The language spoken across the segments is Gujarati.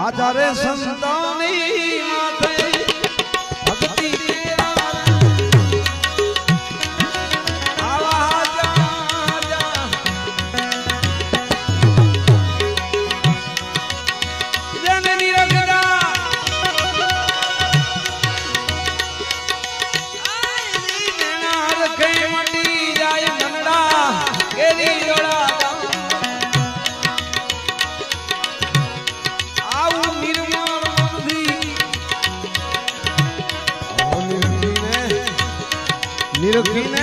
હાજારે સંતાની Yo, yo.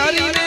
यारी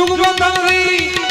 શુભ મંગલ